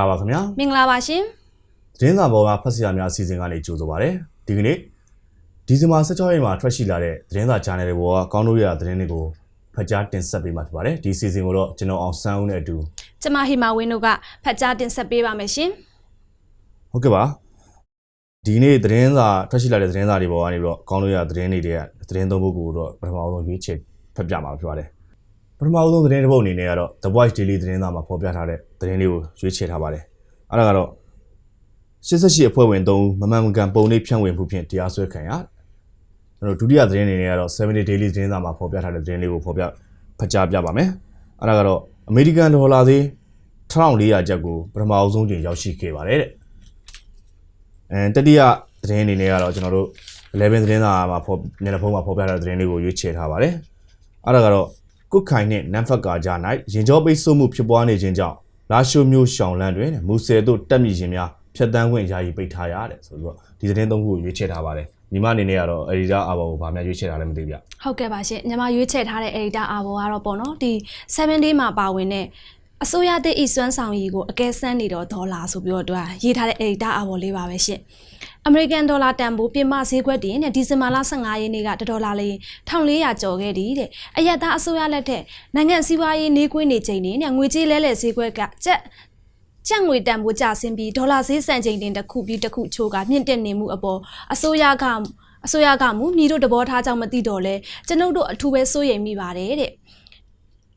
င်္ဂလာပါခင်ဗျာမင်္ဂလာပါရှင်သတင်းစာပေါ်ကဖတ်စရာများအစီအစဉ်ကနေကြိုဆိုပါရစေဒီကနေ့ဒီဇင်ဘာ16ရက်မှာထွက်ရှိလာတဲ့သတင်းစာ channel တွေပေါ်ကကောင်းတို့ရသတင်းတွေကိုဖတ်ကြားတင်ဆက်ပေးမှာဖြစ်ပါတယ်ဒီစီစဉ်ကိုတော့ကျွန်တော်အောင်ဆန်းဦးနဲ့အတူကျမဟီမာဝင်းတို့ကဖတ်ကြားတင်ဆက်ပေးပါမယ်ရှင်ဟုတ်ကဲ့ပါဒီနေ့သတင်းစာထွက်ရှိလာတဲ့သတင်းစာတွေပေါ်ကနေပြီးတော့ကောင်းတို့ရသတင်းတွေတွေကသတင်းသုံးပုဒ်ကိုတော့ပထမဆုံးရွေးချယ်ဖတ်ပြမှာဖြစ်ပါတယ်ပထမဆုံးသတင်းတစ်ပုဒ်အနေနဲ့ကတော့ The Voice Daily သတင်းစာမှာဖော်ပြထားတဲ့ သတင်းလေးကိုရွေးချယ်ထားပါတယ်အဲ့ဒါကတော့88အဖွဲ့ဝင်3ဦးမမှန်မကန်ပုံနှိပ်ဖြန့်ဝေမှုဖြင့်တရားစွဲခံရကျွန်တော်ဒုတိယသတင်းအနေနဲ့ကတော့70 daily သတင်းစာမှာဖော်ပြထားတဲ့သတင်းလေးကိုဖော်ပြဖတ်ကြားပြပါမယ်အဲ့ဒါကတော့အမေရိကန်ဒေါ်လာသေး1400ကျပ်ကိုပထမအဆုံးချိန်ရောက်ရှိခဲ့ပါတယ်တဲ့အဲတတိယသတင်းအနေနဲ့ကတော့ကျွန်တော်တို့11သတင်းစာမှာဖော်ညနေဖုံးမှာဖော်ပြထားတဲ့သတင်းလေးကိုရွေးချယ်ထားပါတယ်အဲ့ဒါကတော့ကုတ်ခိုင်နဲ့နမ်ဖတ်ကာကြား၌ရင်ကြောပိတ်ဆို့မှုဖြစ်ပွားနေခြင်းကြောင့် လာရှိုမျိုးရှောင်းလန်းတွင်မူဆယ်တို့တက်မြင့်ခြင်းများဖြတ်တန်းခွင့်ယာယီပိတ်ထားရတဲ့ဆိုပြီးတော့ဒီသတင်းသုံးခုကိုရွေးချယ်ထားပါတယ်ညီမအနေနဲ့ကတော့အဒီတာအဘောကိုဗာများရွေးချယ်ထားလဲမသိဘူးဗျဟုတ်ကဲ့ပါရှင်ညီမရွေးချယ်ထားတဲ့ editor အာဘောကတော့ပေါ့နော်ဒီ7 day မှာပါဝင်တဲ့ အစိုးရသည့်ဤစွမ်းဆောင်ရည်ကိုအကဲစမ်းနေတော့ဒေါ်လာဆိုပြီးတော့သူကရေးထားတဲ့ editor အာဘောလေးပါပဲရှင်အမေရိကန်ဒေါ်လာတန်ဖိုးပြင်မဈေးကွက်တင်တဲ့ဒီဇင်ဘာလ15ရက်နေ့ကတဒေါ်လာလေး1400ကျော်ခဲ့သည်တဲ့အရက်သားအစိုးရလက်ထက်နိုင်ငံစီးပွားရေးနေကွင်းနေချိန်နေနဲ့ငွေကြေးလဲလှယ်ဈေးကွက်ကကျက်ကျပ်ငွေတန်ဖိုးကျဆင်းပြီးဒေါ်လာဈေးစံချိန်တင်တစ်ခုပြီးတစ်ခုချိုးကမြင့်တက်နေမှုအပေါ်အစိုးရကအစိုးရကမူမြည်တို့တဘောထားကြောင့်မသိတော့လဲကျွန်ုပ်တို့အထူးပဲစိုးရိမ်မိပါတယ်တဲ့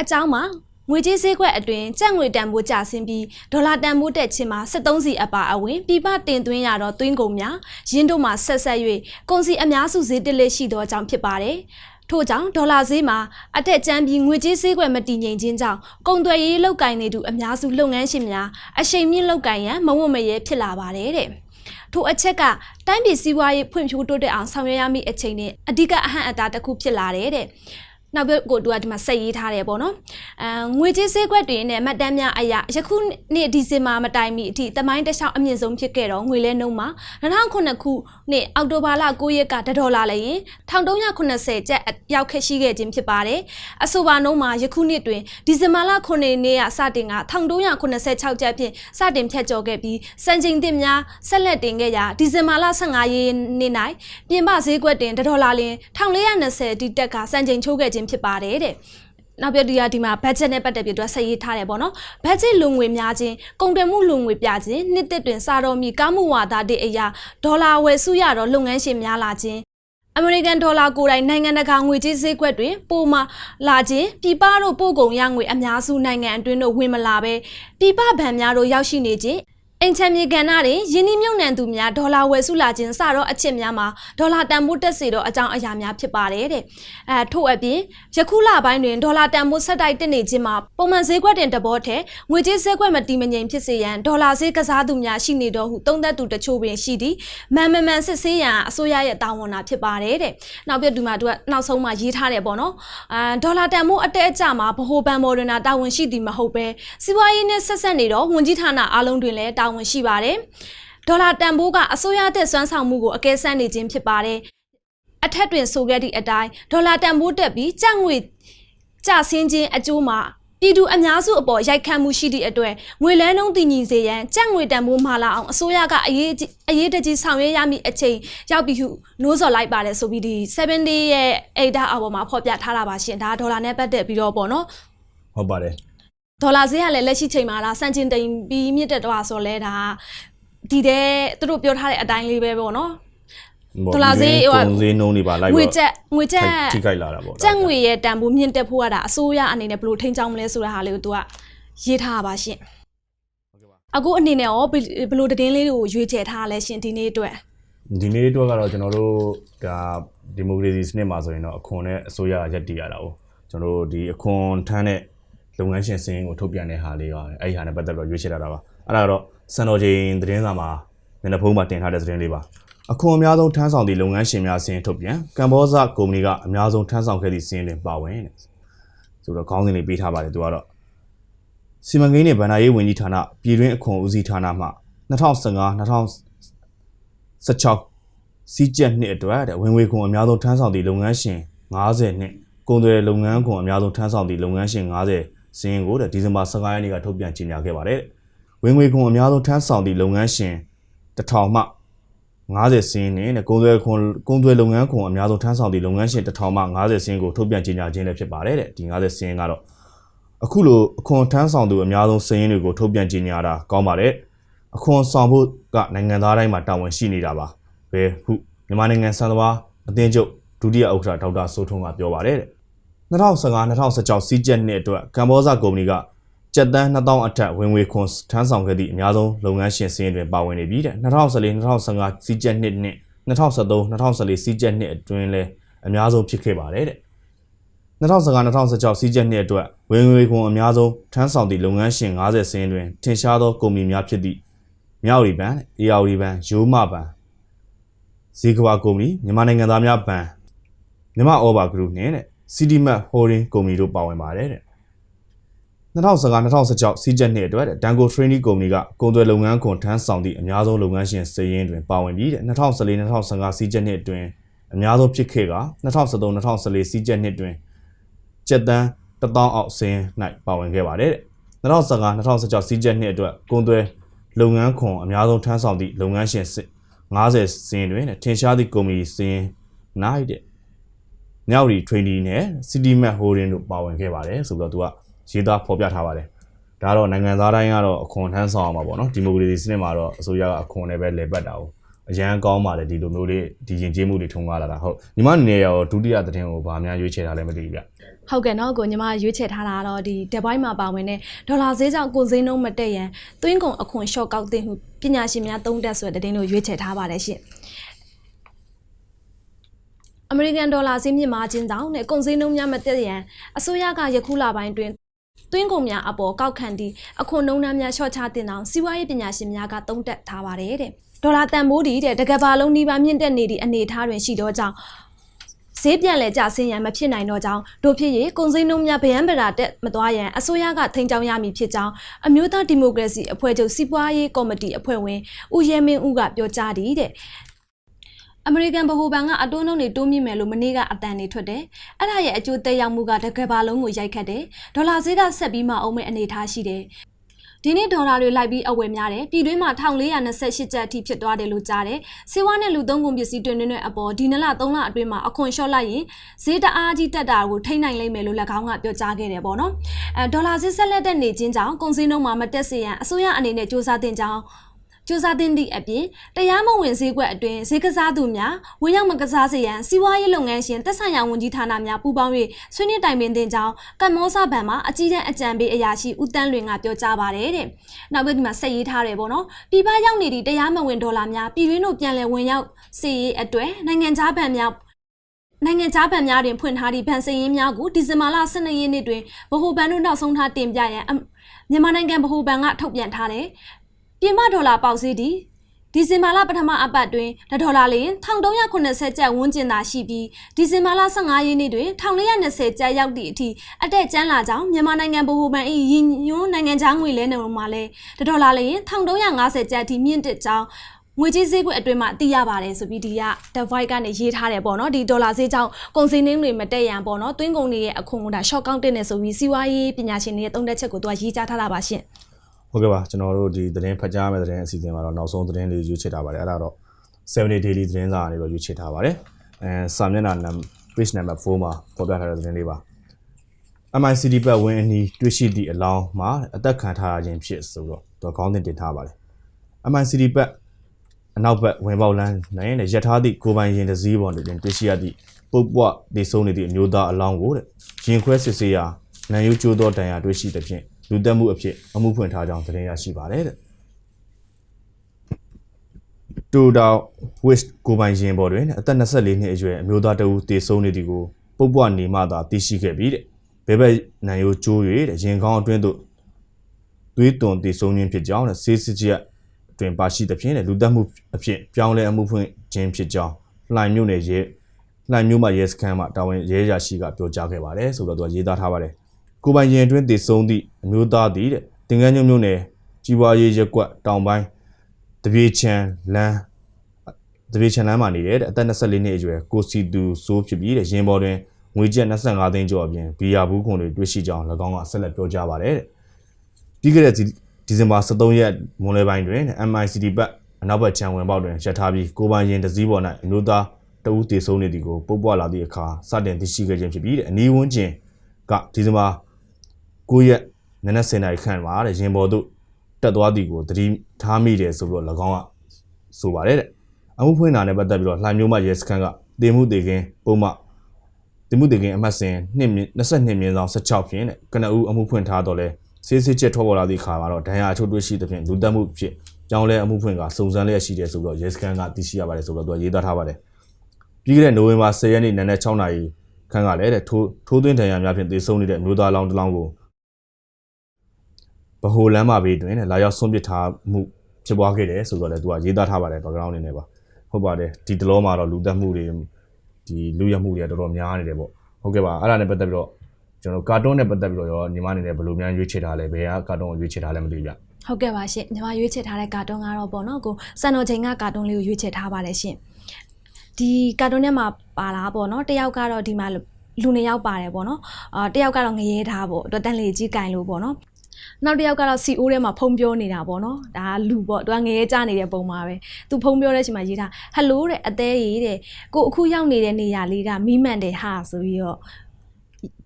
အကြောင်းမှာ ငွေကြေးဈေးကွက်အတွင်းကျပ်ငွေတန်ဖိုးကျဆင်းပြီးဒေါ်လာတန်ဖိုးတက်ခြင်းမှာ73စီအပါအဝင်ပြပတင်သွင်းရတော့သွင်းကုန်များရင်းတို့မှာဆက်ဆက်၍ကုန်စည်အများစုဈေးတက်လက်ရှိသောအကြောင်းဖြစ်ပါတယ်ထို့ကြောင့်ဒေါ်လာဈေးမှာအတက်ကျန်းပြီးငွေကြေးဈေးကွက်မတည်ငြိမ်ခြင်းကြောင့်ကုန်သွယ်ရေးလောက်ကင်နေသူအများစုလုပ်ငန်းရှင်များအရှိန်မြင့်လောက်ကင်ရန်မဝတ်မရဲဖြစ်လာပါတယ်တဲ့ထိုအချက်ကတိုင်းပြည်စီးပွားရေးဖွံ့ဖြိုးတိုးတက်အောင်ဆောင်ရွက်ရမည့်အချိန်နဲ့အဓိကအဟန့်အတားတစ်ခုဖြစ်လာတယ်တဲ့ နောက်ဘက်ကိုသူကဒီမှာဆက်ရေးထားတယ်ပေါ့နော်အဲငွေကြေးဈေးကွက်တွေနဲ့မှတ်တမ်းများအရာယခုနှစ်ဒီဇင်ဘာမတိုင်မီအထိတမိုင်းတစ်လျှောက်အမြင့်ဆုံးဖြစ်ခဲ့တော့ငွေလဲနှုန်းမှာ2009ခုနှစ်အောက်တိုဘာလ9ရက်က1ဒေါ်လာလည်းရင်1380ကျပ်ရောက်ခဲ့ရှိခဲ့ခြင်းဖြစ်ပါတယ်အဆိုပါနှုန်းမှာယခုနှစ်တွင်ဒီဇင်ဘာလ9ရက်နေ့ကစတင်က1386ကျပ်ဖြင့်စတင်ဖြတ်ကျော်ခဲ့ပြီးစံချိန်သစ်များဆက်လက်တင်ခဲ့ရာဒီဇင်ဘာလ15ရက်နေ့၌ပြင်ပဈေးကွက်တင်1ဒေါ်လာလင်1420ဒီတက်ကစံချိန်ချိုးခဲ့ခြင်းဖြစ်ပါတယ်တဲ့နောက်ပြဒီကဒီမှာ budget နဲ့ပတ်သက်ပြီးတော့ဆက်ရေးထားတယ်ပေါ့နော် budget လုံငွေများခြင်းကုန်သွယ်မှုလုံငွေပြခြင်းနှစ်သက်တွင်စာတော်မီကားမှုဝါဒတဲ့အရာဒေါ်လာဝယ်စုရတော့လုပ်ငန်းရှင်များလာခြင်းအမေရိကန်ဒေါ်လာကိုယ်တိုင်နိုင်ငံတကာငွေကြေးဈေးကွက်တွင်ပိုမှလာခြင်းပြည်ပတို့ပို့ကုန်ရငွေအများစုနိုင်ငံအတွင်းတို့ဝင်မလာဘဲပြည်ပဗန်များတို့ရောက်ရှိနေခြင်း အင်ချမ်းမြေကဏ္ဍတွင်ယင်းနှမြုံနှံသူများဒေါ်လာဝယ်စုလာခြင်းစတော့အချက်များမှာဒေါ်လာတန်ဖိုးတက်စေတော့အကြောင်းအရာများဖြစ်ပါတယ်တဲ့အဲထို့အပြင်ယခုလပိုင်းတွင်ဒေါ်လာတန်ဖိုးဆက်တိုက်တက်နေခြင်းမှာပုံမှန်ဈေးကွက်တင်တဘောထက်ငွေကြေးဈေးကွက်မတည်မငြိမ်ဖြစ်စေရန်ဒေါ်လာဈေးကစားသူများရှိနေတော့ဟုသုံးသက်သူတချို့ပင်ရှိသည်မန်မမန်စစ်ဆေးရန်အစိုးရရဲ့တာဝန်တာဖြစ်ပါတယ်တဲ့နောက်ပြဒီမှာသူကနောက်ဆုံးမှရေးထားတယ်ပေါ့နော်အာဒေါ်လာတန်ဖိုးအတက်အကျမှာဗဟိုဘဏ်မော်ဒနာတာဝန်ရှိသည်မဟုတ်ပဲစီးပွားရေးနဲ့ဆက်ဆက်နေတော့ဝန်ကြီးဌာနအားလုံးတွင်လည်းတာဝန်ရှိပါတယ်ဒေါ်လာတန်ဖိုးကအစိုးရတဲ့စွမ်းဆောင်မှုကိုအကဲဆန်းနေခြင်းဖြစ်ပါတယ်အထက်တွင်ဆိုခဲ့သည့်အတိုင်းဒေါ်လာတန်ဖိုးတက်ပြီးကျပ်ငွေကျဆင်းခြင်းအကျိုးမှာပြည်သူအများစုအပေါ်ရိုက်ခတ်မှုရှိသည့်အတွက်ငွေလဲနှုန်းတည်ငြိမ်စေရန်ကြက်ငွေတန်ဖိုးမှာလာအောင်အစိုးရကအရေးကြီးအရေးတကြီးဆောင်ရွက်ရမည့်အချိန်ရောက်ပြီဟုနိုးစော်လိုက်ပါတယ်ဆိုပြီးဒီ7 day ရဲ့ ADA အပေါ်မှာဖော်ပြထားတာပါရှင်ဒါဒေါ်လာနဲ့ပတ်သက်ပြီးတော့ပေါ့နော်ဟုတ်ပါတယ် ဒေါ်လာဈေးကလည်းလက်ရှိချိန်မှာလားစံချိန်တိမ်ပြီးမြင့်တက်တော့ဆိုလဲဒါဒီတဲ့သူတို့ပြောထားတဲ့အတိုင်းလေးပဲပေါ့နော်ဒေါ်လာဈေးဟိုကုန်ဈေးနှုန်းတွေပါလိုက်ငွေတော့ကျပ်ငွေကျပ်ထိခိုက်လာတာပေါ့ကျပ်ငွေရဲ့တန်ဖိုးမြင့်တက်ဖို့ကဒါအစိုးရအနေနဲ့ဘယ်လိုထိန်းချောင်းမလဲဆိုတဲ့ဟာလေးကိုသူကရေးထားပါရှင်အခုအနေနဲ့ရောဘယ်ဘယ်လိုသတင်းလေးတွေကိုရွေးချယ်ထားလဲရှင်ဒီနေ့အတွက်ဒီနေ့အတွက်ကတော့ကျွန်တော်တို့ဒါဒီမိုကရေစီစနစ်မှာဆိုရင်တော့အခွန်နဲ့အစိုးရရက်တည်ရတာ哦ကျွန်တော်တို့ဒီအခွန်ထမ်းတဲ့ လုပ်ငန်းရှင်စင်းကိုထုတ်ပြန်တဲ့ဟာလေးပါအဲ့ဒီဟာနဲ့ပတ်သက်တော့ရွေးချယ်ထားတာပါအဲ့ဒါကတော့စံတော်ချိန်သတင်းစာမှာနည်းနည်းဖုံးမှာတင်ထားတဲ့သတင်းလေးပါအခွန်အများဆုံးထမ်းဆောင်သည့်လုပ်ငန်းရှင်များစင်းထုတ်ပြန်ကမ္ဘောဇကုမ္ပဏီကအများဆုံးထမ်းဆောင်ခဲ့သည့်စင်းလင်ပါဝင်တဲ့ဆိုတော့ခေါင်းစဉ်လေးပေးထားပါတယ်သူကတော့စီမံကိန်းနဲ့ဗဏ္ဍာရေးဝန်ကြီးဌာနပြည်တွင်းအခွန်ဦးစီးဌာနမှ2015-2016စီးကျက်နှစ်အတွက်တဲ့ဝင်ငွေခွန်အများဆုံးထမ်းဆောင်သည့်လုပ်ငန်းရှင်90နှစ်ကုန်သွယ်လုပ်ငန်းခွန်အများဆုံးထမ်းဆောင်သည့်လုပ်ငန်းရှင်90 စင်းကိုတဲ့ဒီဇင်ဘာ15ရက်နေ့ကထုတ်ပြန်ကြေညာခဲ့ပါတယ်ဝင်ငွေခွန်အများဆုံးထမ်းဆောင်သည့်လုပ်ငန်းရှင်တစ်ထောင်မှ90စင်းနဲ့တဲ့ကုန်သွယ်ခွန်ကုန်သွယ်လုပ်ငန်းခွန်အများဆုံးထမ်းဆောင်သည့်လုပ်ငန်းရှင်တစ်ထောင်မှ90စင်းကိုထုတ်ပြန်ကြေညာခြင်းလည်းဖြစ်ပါတယ်တဲ့ဒီ90စင်းကတော့အခုလိုအခွန်ထမ်းဆောင်သူအများဆုံးစင်းတွေကိုထုတ်ပြန်ကြေညာတာကောင်းပါတယ်အခွန်ဆောင်ဖို့ကနိုင်ငံသားတိုင်းမှာတာဝန်ရှိနေတာပါဘယ်ဟုမြန်မာနိုင်ငံစံတော်အသင်းချုပ်ဒုတိယဥက္ကဋ္ဌဒေါက်တာစိုးထွန်းကပြောပါတယ်တဲ့ 2015-2016စီးကျက်နှစ်အတွက်ကမ္ဘောဇကုမ္ပဏီကကျပ်တန်း2000အထက်ဝင်ငွေခွန်ထမ်းဆောင်ခဲ့သည့်အများဆုံးလုပ်ငန်းရှင်စည်းတွင်ပါဝင်နေပြီးတဲ့2014-2015စီးကျက်နှစ်နဲ့2013-2014စီးကျက်နှစ်အတွင်းလဲအများဆုံးဖြစ်ခဲ့ပါတယ်တဲ့2015-2016စီးကျက်နှစ်အတွက်ဝင်ငွေခွန်အများဆုံးထမ်းဆောင်သည့်လုပ်ငန်းရှင်90စင်းတွင်ထင်ရှားသောကုမ္ပဏီများဖြစ်သည့်မြောက်ရီဘန်၊အေယာဝတီဘန်၊ရိုးမဘန်ဇီကဝါကုမ္ပဏီမြန်မာနိုင်ငံသားများဘန်မြန်မာအော်ဘာဂရုနှင့်တဲ့ CityMap Holding ကုမ္ပဏီတို့ပါဝင်ပါတယ်တဲ့2015-2016စီးကျက်နှစ်အတွက်တဲ့ Dango Training ကုမ္ပဏီကကုန်သွယ်လုပ်ငန်းခွန်ထမ်းဆောင်သည့်အများဆုံးလုပ်ငန်းရှင်စည်ရင်းတွင်ပါဝင်ပြီးတဲ့2014-2015စီးကျက်နှစ်အတွင်းအများဆုံးဖြစ်ခဲ့က2013-2014စီးကျက်နှစ်တွင်ကျက်တန်း1000အောက်စင်း၌ပါဝင်ခဲ့ပါတယ်တဲ့2015-2016စီးကျက်နှစ်အတွက်ကုန်သွယ်လုပ်ငန်းခွန်အများဆုံးထမ်းဆောင်သည့်လုပ်ငန်းရှင်50စင်းတွင်တဲ့ထင်ရှားသည့်ကုမ္ပဏီစင်းနိုင်တဲ့ မြောက်ရီ training နဲ့ City Map Holding တို့ပါဝင်ခဲ့ပါတယ်ဆိုတော့သူကရေးသားဖော်ပြထားပါတယ်ဒါတော့နိုင်ငံသားတိုင်းကတော့အခွန်ထမ်းဆောင်အောင်ပါပေါ့နော်ဒီမိုကရေစီစနစ်မှာတော့အစိုးရကအခွန်နဲ့ပဲလည်ပတ်တာ哦အရန်ကောင်းပါတယ်ဒီလိုမျိုးလေးဒီရင်ကျေးမှုတွေထုံကားလာတာဟုတ်ညီမအနေနဲ့ရောဒုတိယသတင်းကိုဗာများရွေးချယ်ထားလဲမသိဘူးဗျဟုတ်ကဲ့နော်ကိုညီမရွေးချယ်ထားတာကတော့ဒီဒက်ဘိုင်းမှာပါဝင်တဲ့ဒေါ်လာဈေးကြောင့်ကိုဈေးနှုန်းမတက်ရန်သွင်းကုန်အခွန်ရှော့ကောက်တင်ဟုပညာရှင်များသုံးတက်ဆိုတဲ့တင်းတို့ရွေးချယ်ထားပါတယ်ရှင် အမေရိကန်ဒေါ်လာဈေးမြင့်မားခြင်းကြောင့်နဲ့ကုန်ဈေးနှုန်းများမတက်ရန်အစိုးရကယခုလပိုင်းတွင်သွင်းကုန်များအပေါ်ကောက်ခံသည့်အခွန်နှုန်းများများလျှော့ချတင်အောင်စီးပွားရေးပညာရှင်များကသုံးတက်ထားပါတယ်တဲ့ဒေါ်လာတန်ဖိုးဒီတဲ့တကဘာလုံးနှီးပါမြင့်တက်နေသည့်အနေအထားတွင်ရှိသောကြောင့်ဈေးပြန်လဲကျဆင်းရန်မဖြစ်နိုင်တော့ကြောင်းတို့ဖြစ်၍ကုန်စည်နှုန်းများဗယံပရာတက်မသွားရန်အစိုးရကထိန်းကျောင်းရမည်ဖြစ်ကြောင်းအမျိုးသားဒီမိုကရေစီအဖွဲ့ချုပ်စီးပွားရေးကော်မတီအဖွဲ့ဝင်ဦးရဲမင်းဦးကပြောကြားသည်တဲ့ အမေရိကန်ဗဟိုဘဏ်ကအတိုးနှုန်းတွေတိုးမြင့်မယ်လို့မနေ့ကအတန်တွေထွက်တယ်။အဲ့ဒါရဲ့အကျိုးသက်ရောက်မှုကတကယ်ပါလုံးကိုရိုက်ခတ်တယ်။ဒေါ်လာဈေးကဆက်ပြီးမှအုံးမဲ့အနေအထားရှိတယ်။ဒီနေ့ဒေါ်လာတွေလိုက်ပြီးအဝယ်များတယ်ပြည်တွင်းမှာ1428ကျပ်အထိဖြစ်သွားတယ်လို့ကြားတယ်စေဝါနဲ့လူသုံးကုန်ပစ္စည်းတွင်တွင်အပေါ်ဒီနလ3လအတွင်းမှာအခွန်လျှော့လိုက်ရင်ဈေးတအားကြီးတက်တာကိုထိန်းနိုင်လိမ့်မယ်လို့၎င်းကပြောကြားခဲ့တယ်ပေါ့နော်အဲဒေါ်လာဈေးဆက်လက်တက်နေခြင်းကြောင့်ကုန်စည်နှုန်းမှာမတက်စေရန်အစိုးရအနေနဲ့စ조사တင်ကြောင်း ကျူစာတင်သည့်အပြင်တရားမဝင်ဈေးကွက်အတွင်းဈေးကစားသူများဝင်ရောက်မကစားစေရန်စီးပွားရေးလုပ်ငန်းရှင်တက်ဆိုင်ရာဝန်ကြီးဌာနများပူးပေါင်း၍ဆွေးနွေးတိုင်ပင်တင်ကြောင်းကမ္မောဆဘဏ်မှာအကြီးတန်းအကြံပေးအရာရှိဦးတန်းလွင်ကပြောကြားပါတယ်တဲ့။နောက်ပြီးဒီမှာဆက်ရေးထားတယ်ပေါ့နော်။ပြည်ပရောက်နေသည့်တရားမဝင်ဒေါ်လာများပြည်တွင်းတို့ပြန်လည်ဝင်ရောက်စေရေးအတွက်နိုင်ငံခြားဘဏ်များနိုင်ငံခြားဘဏ်များတွင်ဖွင့်ထားသည့်ဗန်စည်ရင်းများကိုဒီဇင်ဘာလ12ရက်နေ့တွင်ဗဟိုဘဏ်တို့နောက်ဆုံးထားတင်ပြရန်အမမြန်မာနိုင်ငံဗဟိုဘဏ်ကထုတ်ပြန်ထားတယ်။ ပြင်ပဒေါ်လာပေါက်ဈေးဒီဒီဇင်ဘာလပထမအပတ်တွင်တစ်ဒေါ်လာလျင်1380ကျပ်ဝန်းကျင်သာရှိပြီးဒီဇင်ဘာလ15ရက်နေ့တွင်1420ကျပ်ရောက်သည့်အထိအတက်ကျန်းလာကြောင်းမြန်မာနိုင်ငံဗဟိုဘဏ်၏ရင်းညွှန်းနိုင်ငံခြားငွေလဲနှုန်းမှာလည်းတစ်ဒေါ်လာလျင်1350ကျပ်အထိမြင့်တက်ကြောင်းငွေကြေးဈေးကွက်အတွင်းမှာသိရပါတယ်ဆိုပြီးဒီက divide ကနေရေးထားတယ်ပေါ့နော်ဒီဒေါ်လာဈေးကြောင့်ကုန်စည်နှင်းတွေမတက်ရန်ပေါ့နော်သွင်းကုန်တွေရဲ့အခွန်ကဒါ short ကောက်တင်နေဆိုပြီးစီးပွားရေးပညာရှင်တွေရဲ့သုံးသက်ချက်ကိုသူကရေးကြားထားတာပါရှင် ဟုတ်ကဲ့ပါကျွန်တော်တို့ဒီသတင်းဖတ်ကြားမယ့်သတင်းအစီအစဉ်မှာတော့နောက်ဆုံးသတင်းလေးရွေးချယ်ထားပါတယ်အဲ့ဒါတော့7 day daily သတင်းစာကနေတော့ရွေးချယ်ထားပါတယ်အဲစာမျက်နှာနံ page number 4မှာပေါ်ပြထားတဲ့သတင်းလေးပါ MICD ပတ်ဝင်းအနီးတွေ့ရှိသည့်အလောင်းမှာအသက်ခံထားရခြင်းဖြစ်ဆိုတော့သူခေါင်းတင်တင်ထားပါတယ် MICD ပတ်အနောက်ဘက်ဝင်ပေါက်လမ်းနိုင်နဲ့ရထားသည့်ကိုပိုင်ရင်တစည်းပေါ်တွင်တွေ့ရှိရသည့်ပုတ်ပွားဒေဆုံးနေသည့်အမျိုးသားအလောင်းကိုတဲ့ရင်ခွဲစစ်ဆေးရာနံရိုးကျိုးသောတန်ရာတွေ့ရှိသဖြင့် လူတက်မှုအဖြစ်အမှုဖွင့်ထားကြောင်းသတင်းရရှိပါတယ်တဲ့တူတောင်ဝစ်ကိုပိုင်ရင်ပေါ်တွင်အသက်24နှစ်အရွယ်အမျိုးသားတဦးတေဆုံးနေသည်ကိုပုတ်ပွားနေမှသာသိရှိခဲ့ပြီးတဲ့ဘဲဘက်နံရိုးကျိုး၍တဲ့ရင်ကောင်းအတွင်းသို့သွေးသွန်တေဆုံးခြင်းဖြစ်ကြောင်းနဲ့ဆေးစစ်ချက်တွင်ပါရှိသဖြင့်လူတက်မှုအဖြစ်ပြောင်းလဲအမှုဖွင့်ခြင်းဖြစ်ကြောင်းလှိုင်မြို့နယ်ရဲလှိုင်မြို့မှာရဲစခန်းမှာတာဝန်ရဲရာရှိကပြောကြားခဲ့ပါတယ်ဆိုတော့သူကရေးသားထားပါတယ် ကိုပိုင်ရင်အတွင်းတည်ဆုံးသည့်အမျိုးသားသည်တဲ့တင်ကန်းညုံမြို့နယ်ကြီးပွားရေးရက်ကွက်တောင်ပိုင်းတပြေချံလမ်းတပြေချံလမ်းမှာနေတဲ့အသက်24နှစ်အရွယ်ကိုစီတူဆိုးဖြစ်ပြီးတဲ့ရင်ပေါ်တွင်ငွေကျပ်25သိန်းကျော်အပြင်ဘီယာဘူးခွန်တွေတွေ့ရှိကြောင်း၎င်းကဆက်လက်ပြောကြားပါတယ်တဲ့ပြီးခဲ့တဲ့ဒီဒီဇင်ဘာ23ရက်မွန်းလွဲပိုင်းတွင် MICD ဘက်အနောက်ဘက်ခြံဝင်ပေါက်တွင်ရပ်ထားပြီးကိုပိုင်ရင်တစ်စည်းပေါ်၌အမျိုးသားတဦးတည်ဆုံးနေသည်ကိုပုတ်ပွားလာသည့်အခါစတင်သိရှိခဲ့ခြင်းဖြစ်ပြီးတဲ့အနီးဝန်းကျင်ကဒီဇင်ဘာ 9ရက်နနက်10:00နာရီခန့်မှာတဲ့ရင်ပေါ်သို့တက်သွားသည်ကိုသတိထားမိတယ်ဆိုပြီးတော့၎င်းကဆိုပါတယ်တဲ့အမှုဖွင့်တာနဲ့ပတ်သက်ပြီးတော့လှိုင်မျိုးမရဲစခန်းကတင်မှုတေကင်းပုံမှတင်မှုတေကင်းအမှတ်စဉ်2မြင့်22မြင်းဆောင်16ဖြင့်တဲ့ကနဦးအမှုဖွင့်ထားတော့လဲဆေးဆေးချက်ထွက်ပေါ်လာသည့်အခါမှာတော့ဒဏ်ရာအချို့တွေ့ရှိသဖြင့်လူတက်မှုဖြစ်ကြောင်းလဲအမှုဖွင့်ကစုံစမ်းလျက်ရှိတယ်ဆိုပြီးတော့ရဲစခန်းကသိရှိရပါတယ်ဆိုတော့သူကရေးသားထားပါတယ်ပြီးခဲ့တဲ့နိုဝင်ဘာ10ရက်နေ့နံနက်6နာရီခန့်ကလည်းတဲ့ထိုးထိုးသွင်းဒဏ်ရာများဖြင့်သေဆုံးနေတဲ့အမျိုးသားလောင်းတစ်လောင်းကို ဗဟိုလမ်းမဘေးတွင်တဲ့လာရောက်ဆွန့်ပစ်ထားမှုဖြစ်ပွားခဲ့တယ်ဆိုတော့လည်းသူကရေးသားထားပါတယ် background အနေနဲ့ပါဟုတ်ပါတယ်ဒီတလောမှာတော့လူတက်မှုတွေဒီလူရမှုတွေကတော်တော်များနေတယ်ပေါ့ဟုတ်ကဲ့ပါအဲ့ဒါနဲ့ပတ်သက်ပြီးတော့ကျွန်တော်ကာတွန်းနဲ့ပတ်သက်ပြီးတော့ရောညီမအနေနဲ့ဘယ်လိုများရွေးချယ်ထားလဲဘယ်ကကာတွန်းကိုရွေးချယ်ထားလဲမသိဘူးဗျဟုတ်ကဲ့ပါရှင်ညီမရွေးချယ်ထားတဲ့ကာတွန်းကတော့ပေါ့နော်ကိုစံတော်ချိန်ကကာတွန်းလေးကိုရွေးချယ်ထားပါတယ်ရှင်ဒီကာတွန်းထဲမှာပါလာပေါ့နော်တယောက်ကတော့ဒီမှာလူနှစ်ယောက်ပါတယ်ပေါ့နော်အာတယောက်ကတော့ငရဲထားပေါ့တော်တန်လေးကြီးကင်လို့ပေါ့နော် နောက်တစ်ယောက်ကတော့ CO ထဲမှာဖုံပြောနေတာပေါ့နော်ဒါကလူပေါ့သူကငရဲကြနေတဲ့ပုံမှာပဲသူဖုံပြောတဲ့အချိန်မှာရေးထားဟယ်လိုတဲ့အသေးကြီးတဲ့ကိုအခုရောက်နေတဲ့နေရာလေးကမီးမှန်တယ်ဟာဆိုပြီးတော့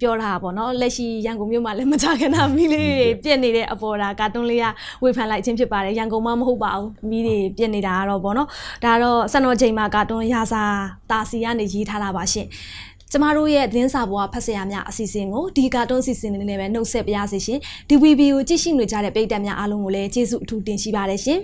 ပြောတာပေါ့နော်လက်ရှိရန်ကုန်မြို့မှာလည်းမကြခင်တာမီးလေးတွေပြက်နေတဲ့အပေါ်တာကာတွန်းလေးကဝေဖန်လိုက်ခြင်းဖြစ်ပါတယ်ရန်ကုန်မှာမဟုတ်ပါဘူးမီးတွေပြက်နေတာကတော့ပေါ့နော်ဒါတော့စံတော်ချိန်မှာကာတွန်းရာစာတာစီကနေရေးထားတာပါရှင် ကျမတို့ရဲ့သတင်းစာပေါ်ကဖတ်ဆရာများအစီအစဉ်ကိုဒီကာတွန်းအစီအစဉ်လေးနဲ့ပဲနှုတ်ဆက်ပါရစေရှင်ဒီ VB ကိုကြည့်ရှုနေကြတဲ့ပရိသတ်များအားလုံးကိုလည်းကျေးဇူးအထူးတင်ရှိပါတယ်ရှင်